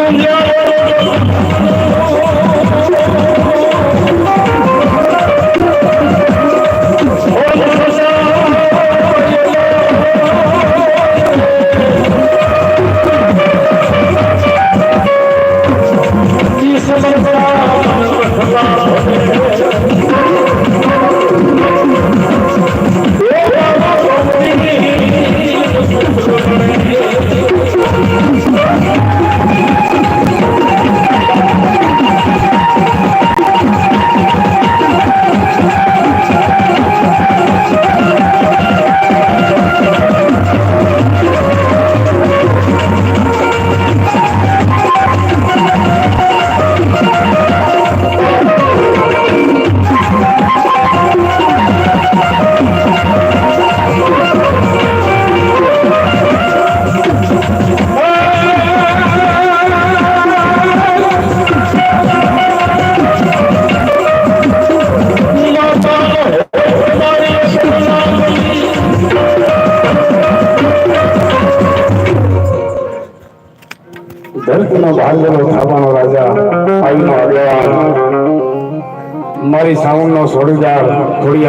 Señor, ધરતીનો ભાગેલો થાવાનો રાજા આઈનો આગેવાન મારી સાઉન્ડનો સોડીદાર થોડી